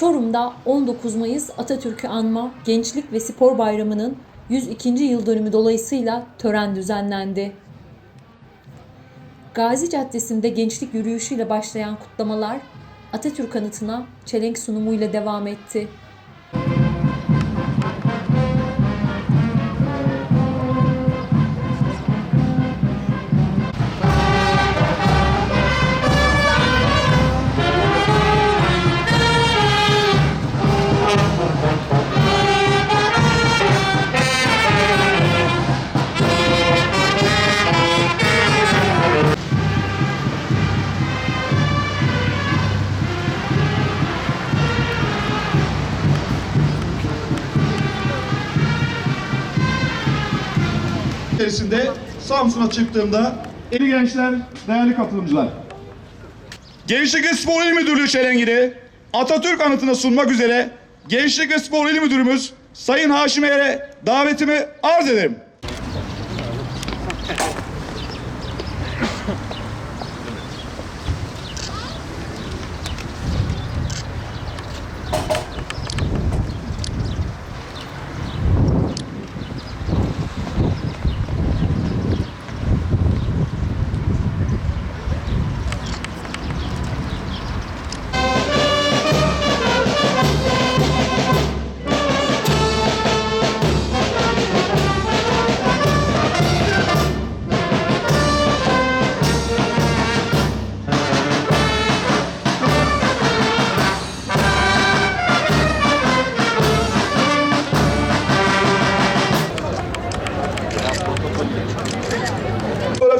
Çorum'da 19 Mayıs Atatürk'ü anma Gençlik ve Spor Bayramı'nın 102. yıl dönümü dolayısıyla tören düzenlendi. Gazi Caddesi'nde gençlik yürüyüşüyle başlayan kutlamalar Atatürk anıtına çelenk sunumuyla devam etti. İçerisinde Samsun'a çıktığımda eli gençler, değerli katılımcılar. Gençlik ve Spor İl Müdürlüğü çelengini Atatürk anıtına sunmak üzere Gençlik ve Spor İl Müdürümüz Sayın Haşim Er'e davetimi arz ederim.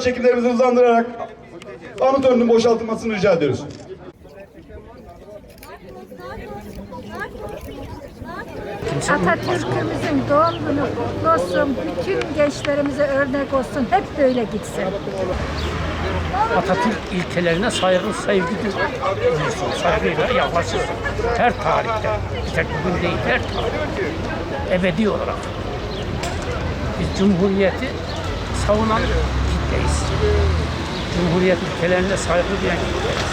Fotoğraf çekimlerimizi hızlandırarak anıt önünün boşaltılmasını rica ediyoruz. Atatürk'ümüzün doğum günü kutlu olsun. Bütün gençlerimize örnek olsun. Hep böyle gitsin. Atatürk ilkelerine saygı, sevgi duyuyorsun. Saygıyla yaklaşırsın. Her tarihte. Bir tek bugün değil, her tarihte. Ebedi olarak. Biz Cumhuriyeti savunan kitleyiz. Cumhuriyet ilkelerine saygı duyan kitleyiz.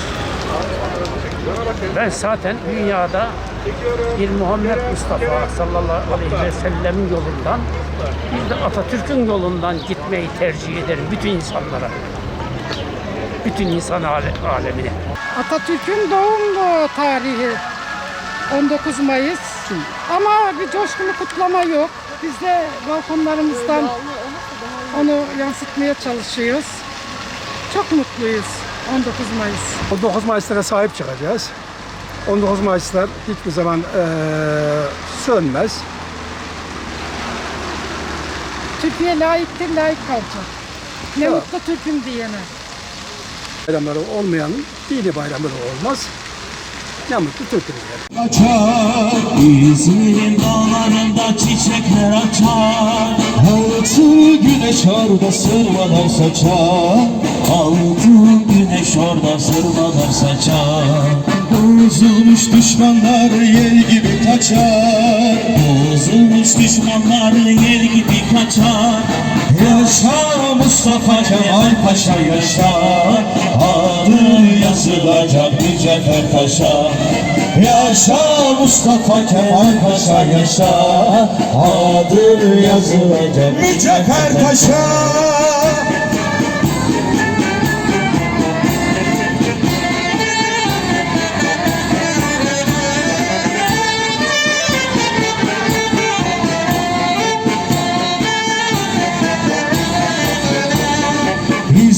Ben zaten dünyada bir Muhammed Mustafa sallallahu aleyhi ve sellemin yolundan bir de Atatürk'ün yolundan gitmeyi tercih ederim bütün insanlara. Bütün insan ale- alemine. Atatürk'ün doğum tarihi 19 Mayıs. Ama bir coşkulu kutlama yok. Biz de balkonlarımızdan onu yansıtmaya çalışıyoruz. Çok mutluyuz 19 Mayıs. 19 Mayıs'lara sahip çıkacağız. 19 Mayıs'lar hiçbir zaman eee sönmez. Türkiye layıktır, layık kalacak. Ne mutlu Türk'üm diyene. Bayramları olmayanın dini bayramı da olmaz. Ne mutlu Türk'üm diyelim. açar İzmir'in dağlarında çiçekler açar. Altın güneş orada sırmalar saçar. Altın güneş orada sırmalar saçar. Bozulmuş düşmanlar yel gibi kaçar. Bozulmuş düşmanlar yel gibi kaçar. Yaşa Mustafa Kemal Paşa yaşa Adı yazılacak Mücevher Paşa Yaşa Mustafa Kemal Paşa yaşa Adı yazılacak Mücevher Paşa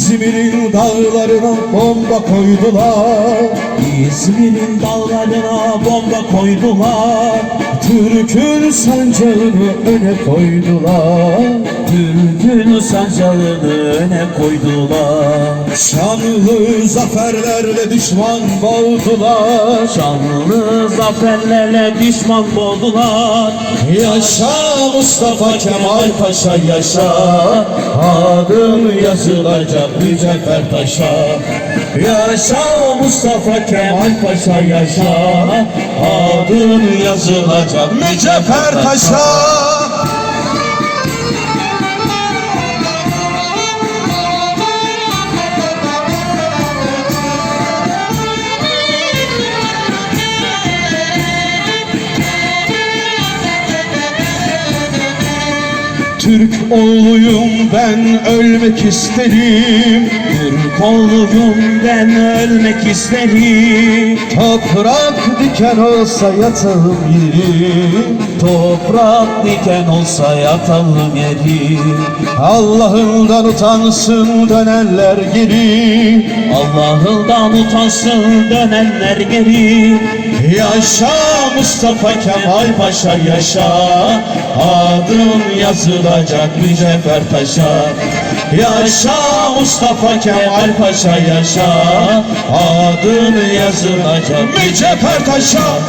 İzmir'in dağlarına bomba koydular. İzmir'in dağlarına bomba koydular. Türk'ün sancağını öne koydular Türk'ün sancağını öne koydular. Şanlı zaferlerle düşman boğdular. Şanlı zaferlerle düşman boğdular. Yaşa Mustafa Kemal Paşa yaşa. Adın yazılacak Mücevher Taş'a Yaşa Mustafa Kemal Paşa yaşa. Adın yazılacak Mücevher Taş'a Türk oğluyum ben ölmek isterim. Türk oğluyum ben ölmek isterim. Toprak diken olsa yatalım yerim Toprak diken olsa yatalım yerim Allah'ından utansın dönenler geri. Allah'ından utansın dönenler geri. Yaşa Mustafa Kemal Paşa yaşa. Adın yazılacak mücevher taşa Yaşa Mustafa Kemal Paşa yaşa. Adın yazılacak mücevher taşa